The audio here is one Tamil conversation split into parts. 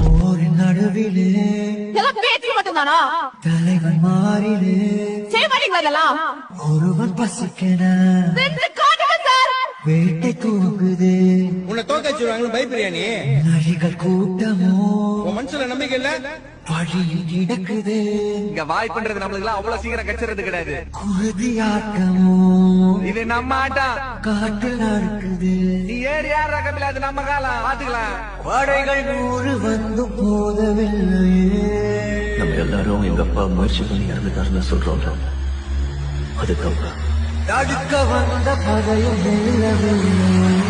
போரின் நடுவிலே பேச்சு மட்டும்தானா? தலைவன் மாறிலே ஒருவன் பசிக்கன வேட்டை தூங்குது. தோக்க வச்சிருவாங்கன்னு பயப்படுறியா நீ? நரிகள் கூட்டமோ? உன் மனசுல நம்பிக்கை இல்ல? வழியில் கிடக்குது இங்க வாய்ப்புன்றது நம்மளுக்கு அவ்வளவு சீக்கிரம் கிடைச்சிறது கிடையாது. குருதியாட்டமோ? இது நம்ம ஆட்டம். காட்டில் நடக்குது நீ ஏறி யார் ரகம் அது நம்ம காலம். பாத்துக்கலாம். படைகள் நூறு வந்து போதவில்லையே. நம்ம எல்லாரும் எங்க அப்பா முயற்சி பண்ணி இறந்துட்டாருன்னு சொல்றோம்ல அது தப்பு தடுக்க வந்த பதையும் வெல்லவில்லை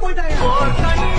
我在我